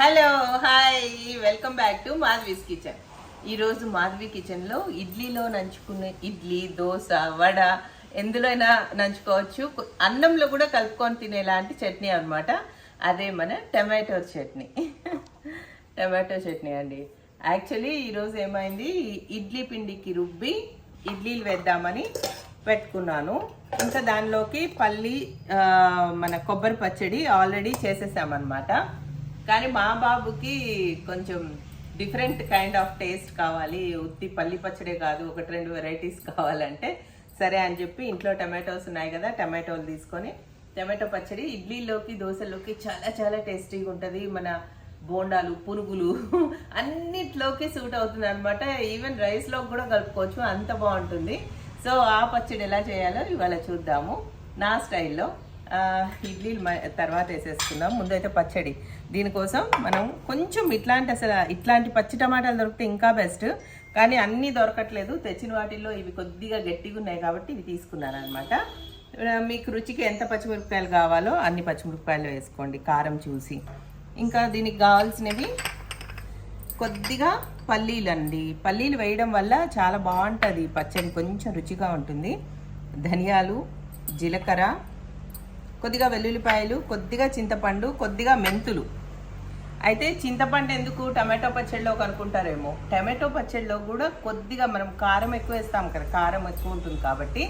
Hello hi welcome back to Madhavi's kitchen. ఈరోజు మాధవి కిచెన్లో ఇడ్లీలో నంచుకునే ఇడ్లీ దోశ వడ ఎందులోనైనా నంచుకోవచ్చు. అన్నంలో కూడా కలుపుకొని తినేలాంటి చట్నీ అనమాట అదే మన టమాటో చట్నీ. టమాటో చట్నీ అండి. యాక్చువల్లీ ఈరోజు ఏమైంది? ఇడ్లీ పిండికి రుబ్బి ఇడ్లీలు వేద్దామని పెట్టుకున్నాను. ఇంకా దానిలోకి పల్లి మన కొబ్బరి పచ్చడి ఆల్రెడీ చేసేసామన్నమాట. కానీ మా బాబుకి కొంచెం డిఫరెంట్ కైండ్ ఆఫ్ టేస్ట్ కావాలి. ఉత్తి పల్లి పచ్చడే కాదు ఒకటి రెండు వెరైటీస్ కావాలంటే సరే అని చెప్పి ఇంట్లో టమాటోస్ ఉన్నాయి కదా టమాటోలు తీసుకొని టమాటో పచ్చడి ఇడ్లీలోకి దోశలోకి చాలా చాలా టేస్టీగా ఉంటుంది. మన బోండాలు పునుగులు అన్నిట్లోకి సూట్ అవుతుంది అనమాట ఈవెన్ రైస్లో కూడా కలుపుకోవచ్చు అంత బాగుంటుంది. సో ఆ పచ్చడి ఎలా చేయాలో ఇవాళ చూద్దాము. నా స్టైల్లో ఇడ్లీలు తర్వాత వేసేసుకుందాం. ముందైతే పచ్చడి. దీనికోసం మనం కొంచెం ఇట్లాంటి అసలు ఇట్లాంటి పచ్చి టమాటాలు దొరికితే ఇంకా బెస్ట్. కానీ అన్నీ దొరకట్లేదు. తెచ్చిన వాటిల్లో ఇవి కొద్దిగా గట్టిగా ఉన్నాయి కాబట్టి ఇవి తీసుకున్నాను అనమాట మీకు రుచికి ఎంత పచ్చిమిరపకాయలు కావాలో అన్ని పచ్చిమిరపకాయలు వేసుకోండి కారం చూసి. ఇంకా దీనికి కావాల్సినవి కొద్దిగా పల్లీలు అండి పల్లీలు వేయడం వల్ల చాలా బాగుంటుంది. పచ్చడి కొంచెం రుచిగా ఉంటుంది. ధనియాలు జీలకర్ర కొద్దిగా వెల్లుల్లిపాయలు కొద్దిగా చింతపండు కొద్దిగా మెంతులు. అయితే చింతపండు ఎందుకు టమాటో పచ్చడిలో అనుకుంటారేమో? టమాటో పచ్చడిలో కూడా కొద్దిగా మనం కారం ఎక్కువ వేస్తాం కదా కారం ఎక్కువ ఉంటుంది కాబట్టి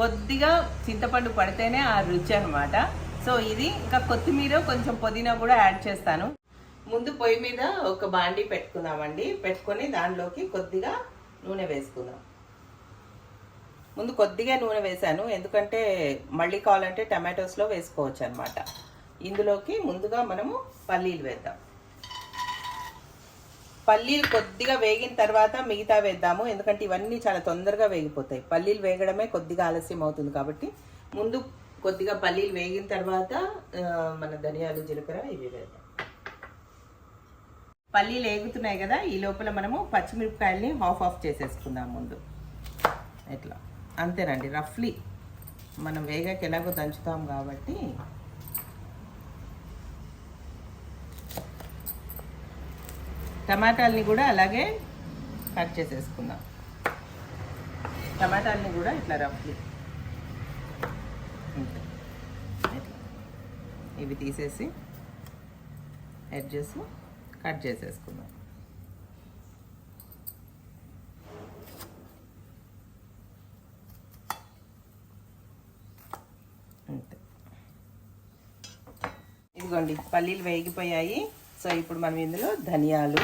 కొద్దిగా చింతపండు పడితేనే ఆ రుచి అనమాట సో ఇది ఇంకా కొత్తిమీర కొంచెం పుదీనా కూడా యాడ్ చేస్తాను. ముందు పొయ్యి మీద ఒక బాండీ పెట్టుకుందామండి. పెట్టుకొని దానిలోకి కొద్దిగా నూనె వేసుకుందాం. ముందు కొద్దిగా నూనె వేశాను. ఎందుకంటే మళ్ళీ కావాలంటే టమాటోస్లో వేసుకోవచ్చు అనమాట ఇందులోకి ముందుగా మనము పల్లీలు వేద్దాం. పల్లీలు కొద్దిగా వేగిన తర్వాత మిగతా వేద్దాము. ఎందుకంటే ఇవన్నీ చాలా తొందరగా వేగిపోతాయి. పల్లీలు వేగడమే కొద్దిగా ఆలస్యం అవుతుంది కాబట్టి ముందు కొద్దిగా పల్లీలు వేగిన తర్వాత మన ధనియాలు జీలకర్ర ఇవి వేద్దాం. పల్లీలు వేగుతున్నాయి కదా ఈ లోపల మనము పచ్చిమిరపకాయల్ని హాఫ్ ఆఫ్ చేసేసుకుందాం ముందు. ఎట్లా? అంతేనండి రఫ్లీ. మనం వేగాకి ఎలాగో దంచుతాం కాబట్టి. టమాటాలని కూడా అలాగే కట్ చేసేసుకుందాం. టమాటాలని కూడా ఇట్లా రఫ్లీ. ఇవి తీసేసి ఎడ్జెస్ కట్ చేసేసుకుందాం అంతే ఇదిగోండి పల్లీలు వేగిపోయాయి. సో ఇప్పుడు మనం ఇందులో ధనియాలు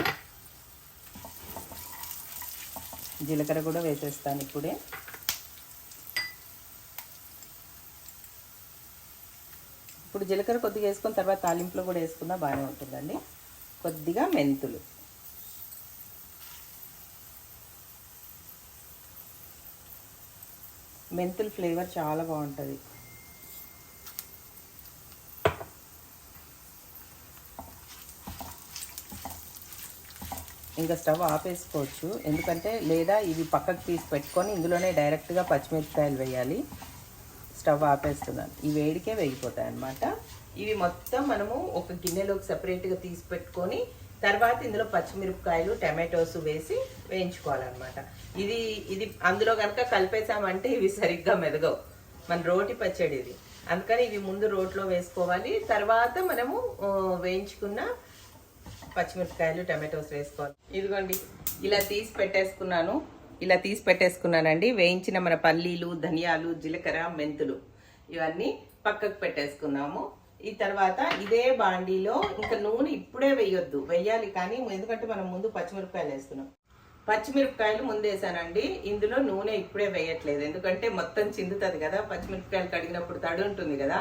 జీలకర్ర కూడా వేసేస్తాను ఇప్పుడే. ఇప్పుడు జీలకర్ర కొద్దిగా వేసుకున్న తర్వాత తాలింపులో కూడా వేసుకున్నా బాగానే ఉంటుందండి. కొద్దిగా మెంతులు. మెంతులు ఫ్లేవర్ చాలా బాగుంటుంది. ఇంకా స్టవ్ ఆపేసుకోవచ్చు. ఎందుకంటే లేదా ఇవి పక్కకు తీసి పెట్టుకొని ఇందులోనే డైరెక్ట్గా పచ్చిమిరపకాయలు వేయాలి. స్టవ్ ఆపేస్తున్నాను. ఈ వేడికే వేగిపోతాయి అన్నమాట. ఇవి మొత్తం మనము ఒక గిన్నెలోకి సపరేట్గా తీసి పెట్టుకొని తర్వాత ఇందులో పచ్చిమిరపకాయలు టమాటోస్ వేసి వేయించుకోవాలన్నమాట. ఇది ఇది అందులో కనుక కలిపేసామంటే ఇవి సరిగ్గా మెదగవు. మన రోటి పచ్చడి ఇది. అందుకని ఇవి ముందు రోట్లో వేసుకోవాలి. తర్వాత మనము వేయించుకున్న పచ్చిమిరపకాయలు టమాటోస్ వేసుకోవాలి. ఇదిగోండి ఇలా తీసి పెట్టేసుకున్నాను. ఇలా తీసి పెట్టేసుకున్నానండి. వేయించిన మన పల్లీలు ధనియాలు జీలకర్ర మెంతులు ఇవన్నీ పక్కకు పెట్టేసుకున్నాము. ఈ తర్వాత ఇదే బాండీలో ఇంకా నూనె ఇప్పుడే వేయొద్దు. వేయాలి కానీ ఎందుకంటే మనం ముందు పచ్చిమిరపకాయలు వేస్తున్నాం. పచ్చిమిరపకాయలు ముందేసానండి ఇందులో నూనె ఇప్పుడే వేయట్లేదు. ఎందుకంటే మొత్తం చిందుతుంది కదా. పచ్చిమిరపకాయలు కడిగినప్పుడు తడి ఉంటుంది కదా.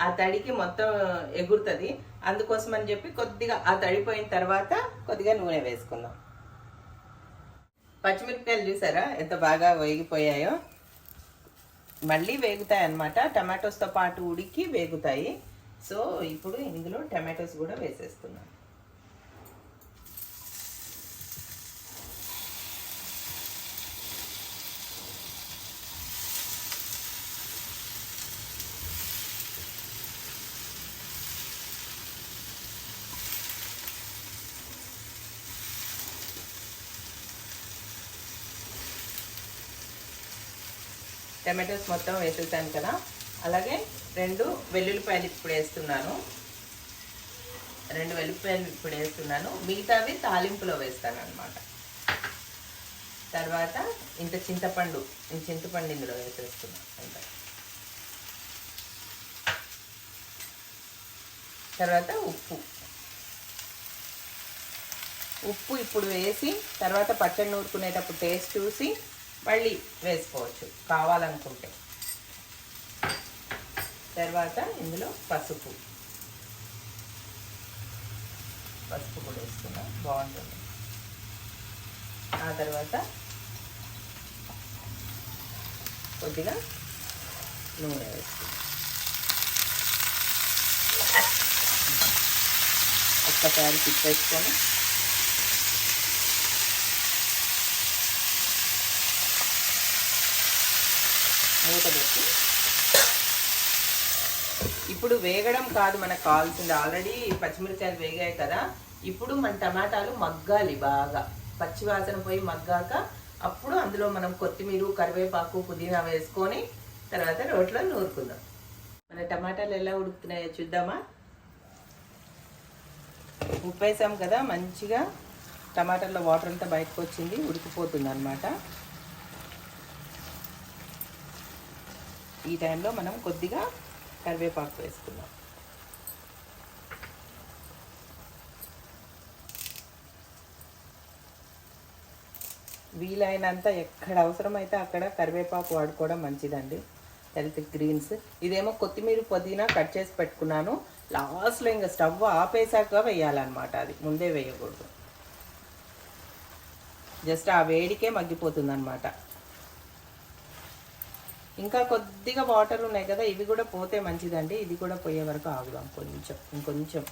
ఆ తడికి మొత్తం ఎగురుతుంది. అందుకోసం అని చెప్పి కొద్దిగా ఆ తడిపోయిన తర్వాత కొద్దిగా నూనె వేసుకుందాం. పచ్చిమిరపకాయలు చూసారా? ఎంత బాగా వేగిపోయాయో. మళ్ళీ వేగుతాయి అన్నమాట. టమాటోస్తో పాటు ఉడికి వేగుతాయి. సో ఇప్పుడు ఇందులో టమాటోస్ కూడా వేసేస్తున్నాం టమాటోస్ మొత్తం వేసేసాను కదా. అలాగే రెండు వెల్లుల్లిపాయలు ఇప్పుడు వేస్తున్నాను. రెండు వెల్లుల్లిపాయలు ఇప్పుడు వేస్తున్నాను. మిగతావి తాలింపులో వేస్తాను అనమాట తర్వాత ఇంత చింతపండు ఇంత చింతపండు ఇందులో వేసేస్తున్నాను అంత. తర్వాత ఉప్పు. ఉప్పు ఇప్పుడు వేసి తర్వాత పచ్చడి నూరుకునేటప్పుడు టేస్ట్ చూసి మళ్ళీ వేసుకోవచ్చు కావాలనుకుంటే. తర్వాత ఇందులో పసుపు. పసుపు కూడా వేసుకున్నా బాగుంటుంది. ఆ తర్వాత కొద్దిగా నూనె వేసుకున్నాం. ఒక్కసారి తిప్పేసుకొని మూత పెట్టి ఇప్పుడు వేగడం కాదు మనకు కావాల్సింది. ఆల్రెడీ పచ్చిమిరపకాయలు వేగాయి కదా. ఇప్పుడు మన టమాటాలు మగ్గాలి బాగా. పచ్చివాసన పోయి మగ్గాక అప్పుడు అందులో మనం కొత్తిమీర కరివేపాకు పుదీనా వేసుకొని తర్వాత రోట్లో నూరుకుందాం. మన టమాటాలు ఎలా ఉడుకుతున్నాయో చూద్దామా? ఉప్పు వేసాం కదా మంచిగా టమాటాల్లో వాటర్ అంతా బయటకు వచ్చింది ఉడికిపోతుంది అనమాట ఈ టైంలో మనం కొద్దిగా కరివేపాకు వేసుకుందాం. వీలైనంత ఎక్కడ అవసరమైతే అక్కడ కరివేపాకు వాడుకోవడం మంచిదండి. Health greens. ఇదేమో కొత్తిమీర పుదీనా కట్ చేసి పెట్టుకున్నాను. లాస్ట్లో ఇంకా స్టవ్ ఆపేసాక వేయాలన్నమాట అది. ముందే వేయకూడదు. జస్ట్ ఆ వేడికే మగ్గిపోతుంది అనమాట ఇంకా కొద్దిగా వాటర్ ఉన్నాయి కదా ఇవి కూడా పోతే మంచిదండి. ఇది కూడా పోయే వరకు ఆగుదాం కొంచెం ఇంకొంచెం.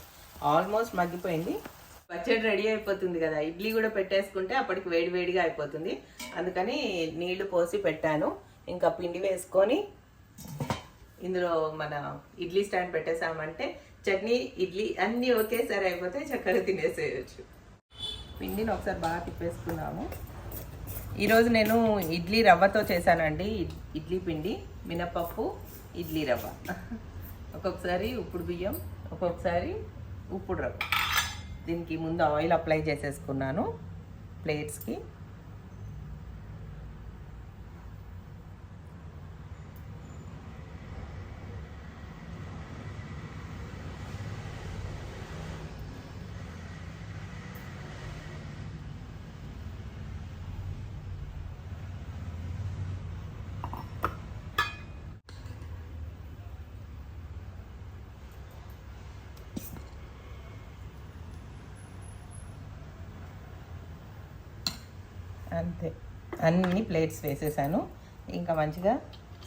ఆల్మోస్ట్ మగ్గిపోయింది. పచ్చడి రెడీ అయిపోతుంది కదా. ఇడ్లీ కూడా పెట్టేసుకుంటే అప్పటికి వేడి వేడిగా అయిపోతుంది. అందుకని నీళ్ళు పోసి పెట్టాను. ఇంకా పిండి వేసుకొని ఇందులో మన ఇడ్లీ స్టాండ్ పెట్టేసామంటే చట్నీ ఇడ్లీ అన్నీ ఒకేసారి అయిపోతే చక్కగా తినేసేయచ్చు. పిండిని ఒకసారి బాగా తిప్పేసుకున్నాము. ఈరోజు నేను ఇడ్లీ రవ్వతో చేశానండి. ఇడ్- ఇడ్లీ పిండి మినపప్పు ఇడ్లీ రవ్వ. ఒక్కొక్కసారి ఉప్పుడు బియ్యం ఒక్కొక్కసారి ఉప్పుడు రవ్వ. దీనికి ముందు ఆయిల్ అప్లై చేసేసుకున్నాను ప్లేట్స్కి. అంతే. అన్ని ప్లేట్స్ వేసేసాను. ఇంకా మంచిగా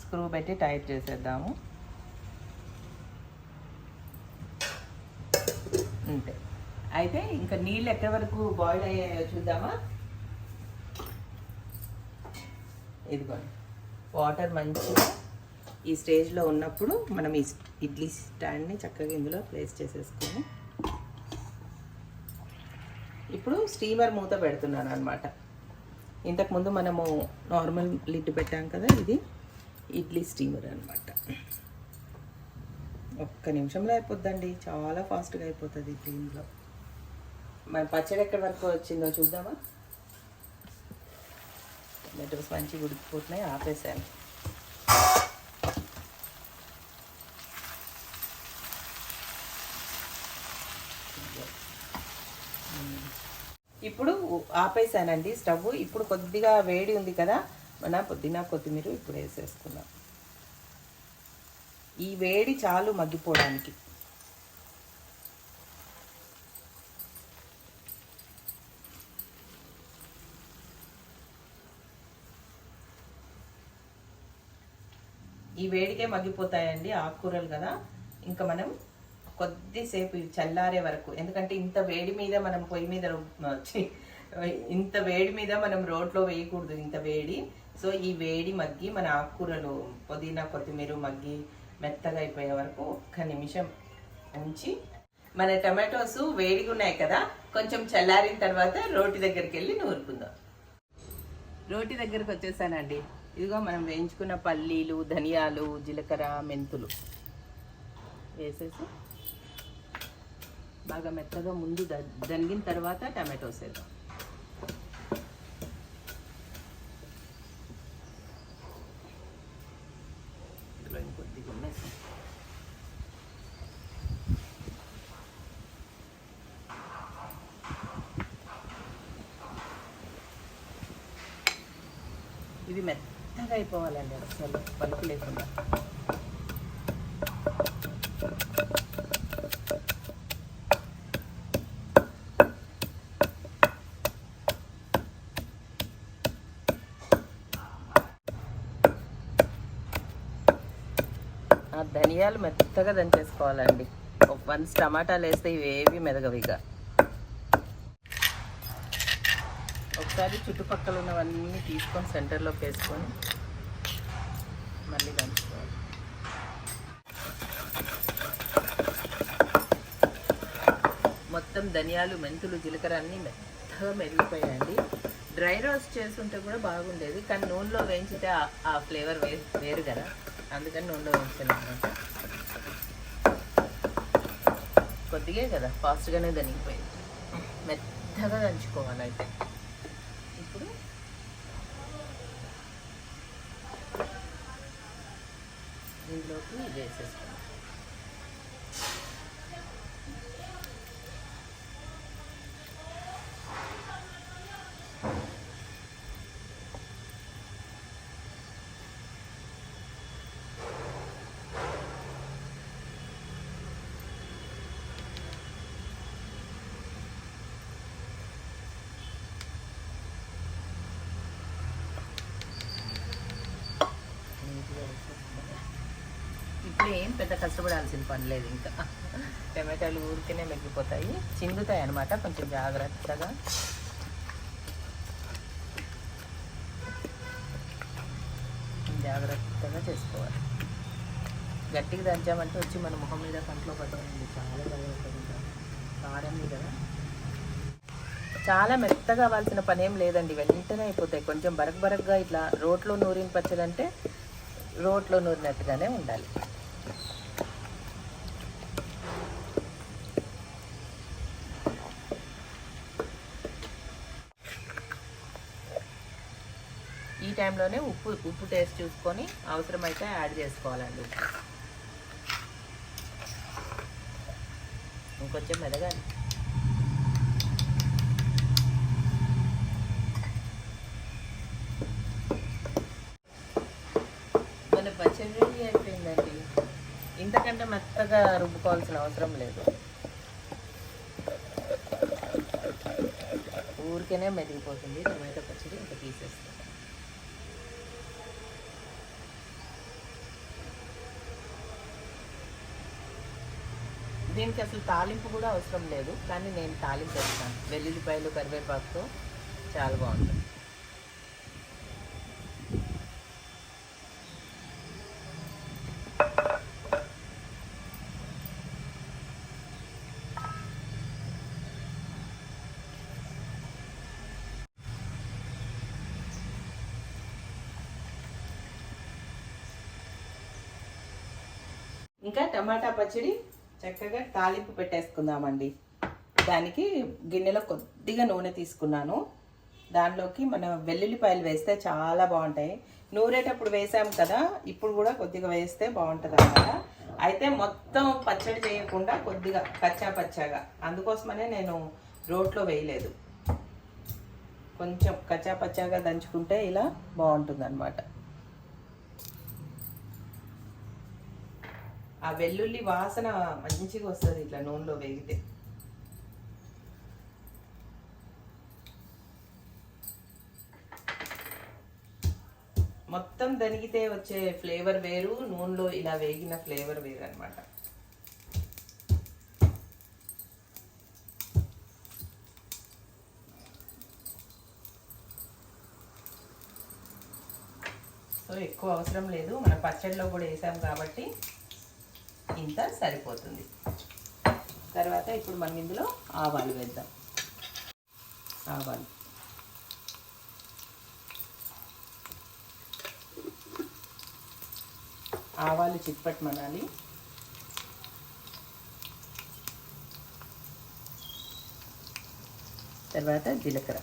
స్క్రూ పెట్టి టైట్ చేసేద్దాము. అంతే. అయితే ఇంకా నీళ్ళు ఎక్కడి వరకు బాయిల్ అయ్యాయో చూద్దామా? ఇదిగోండి. వాటర్ మంచిగా ఈ స్టేజ్లో ఉన్నప్పుడు మనం ఈ ఇడ్లీ స్టాండ్ని చక్కగా ఇందులో ప్లేస్ చేసేసుకొని. ఇప్పుడు స్టీమర్ మూత పెడుతున్నాను అనమాట ఇంతకుముందు మనము నార్మల్ లిడ్ పెట్టాం కదా ఇది. ఇడ్లీ స్టీమర్ అనమాట ఒక్క నిమిషంలో అయిపోద్దండి. చాలా ఫాస్ట్గా అయిపోతుంది దీనిలో మన పచ్చడి ఎక్కడి వరకు వచ్చిందో చూద్దామా? టమాటోస్ మంచిగా ఉడికిపోతున్నాయి ఆపేసాను. ఇప్పుడు ఆపేసానండి స్టవ్. ఇప్పుడు కొద్దిగా వేడి ఉంది కదా మన పుదీనా కొత్తిమీర ఇప్పుడు వేసేసుకుందాం. ఈ వేడి చాలు మగ్గిపోవడానికి. ఈ వేడికే మగ్గిపోతాయండి ఆకుకూరలు కదా. ఇంకా మనం కొద్దిసేపు ఇవి చల్లారే వరకు. ఎందుకంటే ఇంత వేడి మీద మనం పొయ్యి మీద ఇంత వేడి మీద మనం రోట్లో వేయకూడదు ఇంత వేడి. సో ఈ వేడి మగ్గి మన ఆకుకూరలు పుదీనా కొత్తిమీర మగ్గి మెత్తగా అయిపోయే వరకు ఒక్క నిమిషం ఉంచి మన టమాటోస్ వేడిగా ఉన్నాయి కదా కొంచెం చల్లారిన తర్వాత రోటి దగ్గరికి వెళ్ళి నూరుకుందాం. రోటి దగ్గరకు వచ్చేసానండి. ఇదిగో మనం వేయించుకున్న పల్లీలు ధనియాలు జీలకర్ర మెంతులు. వేసేసి బాగా మెత్తగా ముందు దనిగిన తర్వాత టమాటోస్ వేద్దాం ఇందులో ఇంకొద్దిగా ఉన్నాయి ఇవి మెత్తగా అయిపోవాలండి అసలు పలుపు లేకుండా. ధనియాలు మెత్తగా దంచేసుకోవాలండి. ఒక వన్స్ టమాటాలు వేస్తే ఇవేవి మెదగవిగా ఒకసారి చుట్టుపక్కల ఉన్నవన్నీ తీసుకొని సెంటర్లోకి వేసుకొని మళ్ళీ దంచుకోవాలి. మొత్తం ధనియాలు మెంతులు జీలకర్ర అన్నీ మెత్తగా మెరిగిపోయాయండి. డ్రై రోస్ట్ చేస్తుంటే కూడా బాగుండేది కానీ నూనెలో వేయించితే ఆ- ఫ్లేవర్ వేరు కదా. అందుకని నూనెలో ఉంచాను అనమాట కొద్దిగే కదా ఫాస్ట్గానే దనిగిపోయింది మెత్తగా దంచుకోవాలి అయితే ఇప్పుడు ఇందులోకి ఇది నీట్గా వేసేసుకుందాం. ఇప్పుడు ఏం పెద్ద కష్టపడాల్సిన పని లేదు ఇంకా. టమాటాలు ఊరికనే మెగ్గిపోతాయి చిందుతాయి అన్నమాట కొంచెం జాగ్రత్తగా. జాగ్రత్తగా చేసుకోవాలి. గట్టిగా దంచామంటే వచ్చి మన ముఖం మీద కంట్లో పడుతుంది. చాలా భయపడుతుంది కారం కదా. చాలా మెత్తగా అవ్వాల్సిన పని ఏం లేదండి. వెంటనే అయిపోతాయి. కొంచెం బరక్ బరక్గా ఇట్లా రోట్లో నూరిన పచ్చడంటే రోట్లో నూరినట్టుగానే ఉండాలి. ఈ టైంలోనే ఉప్పు ఉప్పు టేస్ట్ చూసుకొని అవసరమైతే యాడ్ చేసుకోవాలండి. ఇంకొంచెం మెదగాలి. మన పచ్చడి రెడీ అయిపోయిందండి. ఇంతకంటే మెత్తగా రుబ్బుకోవాల్సిన అవసరం లేదు. ఊరికేనే మెదిగిపోతుంది టమాటో పచ్చడి ఇంకా తీసేస్తాం. దీనికి అసలు తాలింపు కూడా అవసరం లేదు. కానీ నేను తాలింపు వేస్తాను. వెల్లుల్లిపాయలు కరివేపాకుతో చాలా బాగుంటుంది. ఇంకా టమాటా పచ్చడి చక్కగా తాలింపు పెట్టేసుకుందామండి. దానికి గిన్నెలో కొద్దిగా నూనె తీసుకున్నాను. దానిలోకి మనం వెల్లుల్లిపాయలు వేస్తే చాలా బాగుంటాయి. నూరేటప్పుడు వేసాం కదా ఇప్పుడు కూడా కొద్దిగా వేస్తే బాగుంటుంది అన్నమాట అయితే మొత్తం పచ్చడి చేయకుండా కొద్దిగా కచ్చా పచ్చాగా అందుకోసమనే నేను రోట్లో వేయలేదు. కొంచెం కచ్చా పచ్చాగా దంచుకుంటే ఇలా బాగుంటుంది ఆ వెల్లుల్లి వాసన మంచిగా వస్తుంది ఇట్లా నూనెలో వేగితే. మొత్తం దనిగితే వచ్చే ఫ్లేవర్ వేరు నూనెలో ఇలా వేగిన ఫ్లేవర్ వేరు అనమాట సో ఎక్కువ అవసరం లేదు మనం పచ్చడిలో కూడా వేసాం కాబట్టి ఇంత సరిపోతుంది. తర్వాత ఇప్పుడు మనం ఇందులో ఆవాలు వేద్దాం. ఆవాలు. ఆవాలు చిట్పట్ మనాలి. తర్వాత జీలకర్ర.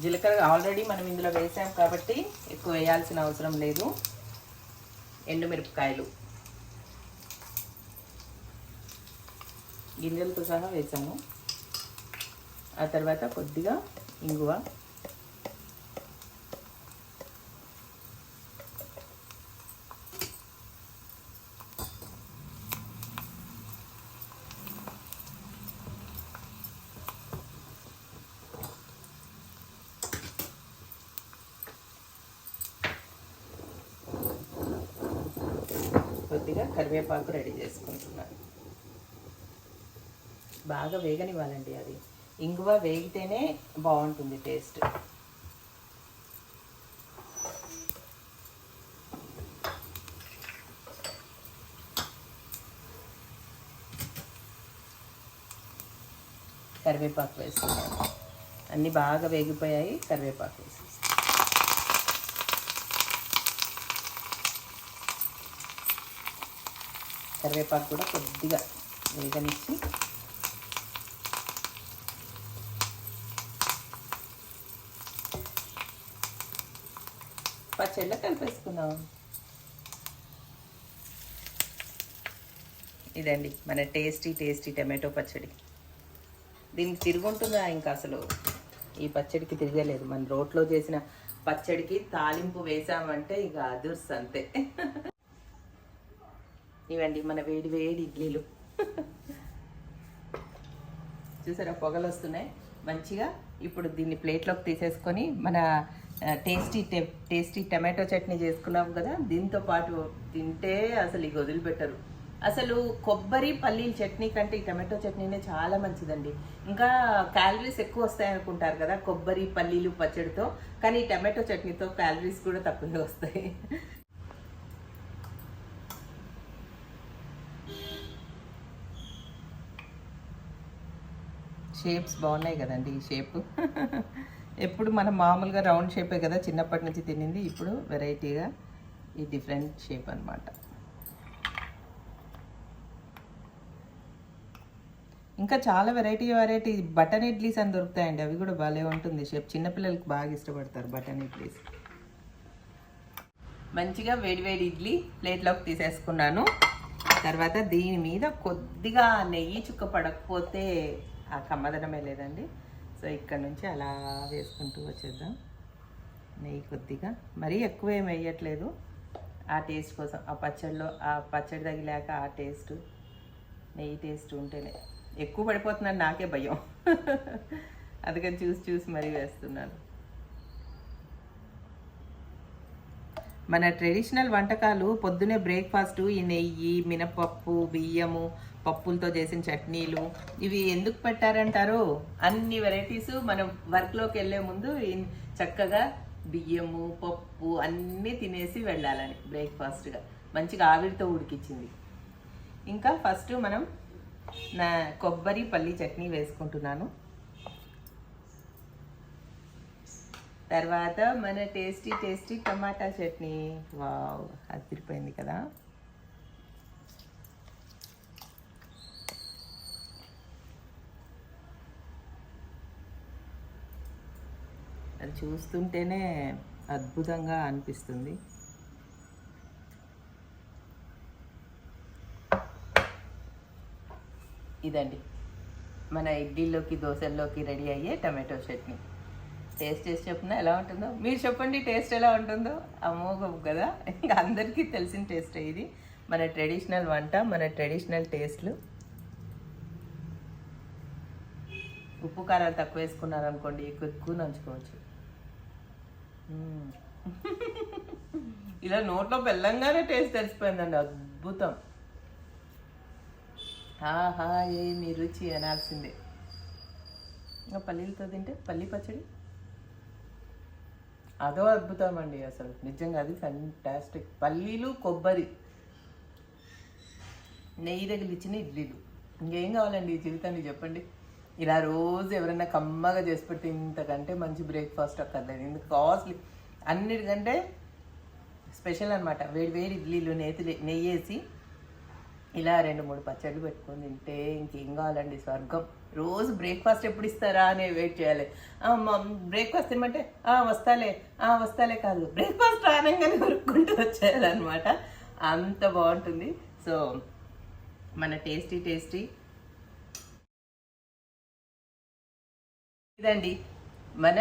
జీలకర్ర ఆల్రెడీ మనం ఇందులో వేసాం కాబట్టి ఎక్కువ వేయాల్సిన అవసరం లేదు. ఎండుమిరపకాయలు. గింజలతో సహా వేసాము ఆ తర్వాత కొద్దిగా ఇంగువ. కొద్దిగా కరివేపాకు రెడీ చేసుకుంటున్నాను. బాగా వేగనివ్వాలండి అది. ఇంగువ వేగితేనే బాగుంటుంది టేస్ట్. కరివేపాకు వేసుకున్నాను అన్నీ బాగా వేగిపోయాయి కరివేపాకు వేసేసి కరివేపాకు కూడా కొద్దిగా వేగనిచ్చి పచ్చళ్ళ కలిపేసుకుందాం. ఇదండి మన టేస్టీ టేస్టీ టమాటో పచ్చడి. దీనికి తిరుగుంటుందా ఇంకా అసలు ఈ పచ్చడికి తిరగలేదు. మన రోట్లో చేసిన పచ్చడికి తాలింపు వేసామంటే ఇక అదుర్స్ అంతే. ఇవండి మన వేడి వేడి ఇడ్లీలు. చూసారా పొగలు వస్తున్నాయి మంచిగా ఇప్పుడు దీన్ని ప్లేట్లోకి తీసేసుకొని మన టేస్టీ టేస్టీ టమాటో చట్నీ చేసుకున్నాం కదా దీంతో పాటు తింటే అసలు ఇక వదిలిపెట్టరు. అసలు కొబ్బరి పల్లీల చట్నీ కంటే ఈ టమాటో చట్నీనే చాలా మంచిదండి. ఇంకా క్యాలరీస్ ఎక్కువ వస్తాయి అనుకుంటారు కదా కొబ్బరి పల్లీలు పచ్చడితో కానీ ఈ టమాటో చట్నీతో క్యాలరీస్ కూడా తక్కువే వస్తాయి. షేప్స్ బాగున్నాయి కదండి ఈ షేప్ ఎప్పుడు మనం మామూలుగా రౌండ్ షేపే కదా చిన్నప్పటి నుంచి తినింది ఇప్పుడు వెరైటీగా ఈ డిఫరెంట్ షేప్ అన్నమాట. ఇంకా చాలా వెరైటీ వెరైటీ బటన్ ఇడ్లీస్ అని దొరుకుతాయండి అవి కూడా భలే ఉంటుంది షేప్. చిన్నపిల్లలకి బాగా ఇష్టపడతారు బటన్ ఇడ్లీస్ మంచిగా వేడివేడి ఇడ్లీ ప్లేట్లోకి తీసేసుకున్నాను. తర్వాత దీని మీద కొద్దిగా నెయ్యి చుక్క పడకపోతే ఆ కమ్మదనమే లేదండి సో ఇక్కడ నుంచి అలా వేసుకుంటూ వచ్చేద్దాం. నెయ్యి కొద్దిగా. మరీ ఎక్కువ ఏం వేయట్లేదు. ఆ టేస్ట్ కోసం ఆ పచ్చడిలో ఆ పచ్చడి తగిలాక ఆ టేస్ట్ నెయ్యి టేస్ట్ ఉంటేనే. ఎక్కువ పడిపోతున్నాను నాకే భయం. అందుకని చూసి చూసి మరీ వేస్తున్నాను. మన ట్రెడిషనల్ వంటకాలు పొద్దునే బ్రేక్ఫాస్ట్ ఈ నెయ్యి మినపప్పు బియ్యము పప్పులతో చేసిన చట్నీలు ఇవి ఎందుకు పెట్టారంటారు? అన్ని వెరైటీస్ మనం వర్క్లోకి వెళ్ళే ముందు చక్కగా బియ్యము పప్పు అన్నీ తినేసి వెళ్ళాలని బ్రేక్ఫాస్ట్గా మంచిగా ఆవిరితో ఉడికిచ్చింది. ఇంకా ఫస్ట్ మనం నా కొబ్బరి పల్లి చట్నీ వేసుకుంటున్నాను. తర్వాత మన tasty tasty tomato chutney. Wow అదిరిపోయింది కదా. అది చూస్తుంటేనే అద్భుతంగా అనిపిస్తుంది. ఇదండి. మన ఇడ్లీలోకి దోశల్లోకి రెడీ అయ్యే టమాటో చట్నీ. టేస్ట్ చేసి చెప్పిన? ఎలా ఉంటుందో? మీరు చెప్పండి టేస్ట్ ఎలా ఉంటుందో? అమోఘం కదా? ఇంకా అందరికీ తెలిసిన టేస్ట్ ఇది. మన ట్రెడిషనల్ వంట మన ట్రెడిషనల్ టేస్ట్లు. ఉప్పు కారాలు తక్కువ వేసుకున్నారనుకోండి ఎక్కువ ఎక్కువ నంచుకోవచ్చు ఇలా నోట్లో బెల్లంగానే టేస్ట్ తెలిసిపోయిందండి అద్భుతం. ఆహా ఏమి రుచి అనాల్సిందే. ఇంకా పల్లీలతో తింటే పల్లి పచ్చడి? అదో అద్భుతం అండి అసలు. నిజంగా అది ఫ్యాంటాస్టిక్ పల్లీలు కొబ్బరి. నెయ్యి తగిలిచ్చిన ఇడ్లీలు. ఇంకేం కావాలండి ఈ జీవితాన్ని చెప్పండి? ఇలా రోజు ఎవరైనా కమ్మగా చేసి పెడితే ఇంతకంటే మంచి బ్రేక్ఫాస్ట్ అక్కర్లేదు. ఇందుకు కాస్ట్లీ అన్నిటికంటే స్పెషల్ అనమాట వేడి వేడి ఇడ్లీలు నేతి నెయ్యి వేసి ఇలా రెండు మూడు పచ్చళ్ళు పెట్టుకొని తింటే ఇంకేం కావాలండి? స్వర్గం. రోజు బ్రేక్ఫాస్ట్ ఎప్పుడు ఇస్తారా అని వెయిట్ చేయాలి. బ్రేక్ఫాస్ట్ తినమంటే వస్తాలే వస్తాలే కాదు. బ్రేక్ఫాస్ట్ రానంగానే ఉరుక్కుంటూ వచ్చేయాలన్నమాట. అంత బాగుంటుంది. సో మన టేస్టీ టేస్టీ ఇదండి మన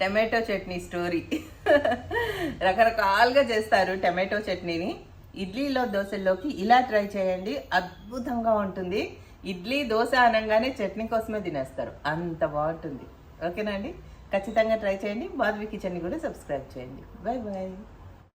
టమాటో చట్నీ స్టోరీ. రకరకాలుగా చేస్తారు టమాటో చట్నీని. ఇడ్లీలో దోశల్లోకి ఇలా ట్రై చేయండి. అద్భుతంగా ఉంటుంది. ఇడ్లీ దోశ అనగానే చట్నీ కోసమే తినేస్తారు. అంత బాగుంటుంది. ఓకేనా అండి? ఖచ్చితంగా ట్రై చేయండి. బాద్వి కిచెన్ని కూడా సబ్స్క్రైబ్ చేయండి. Bye bye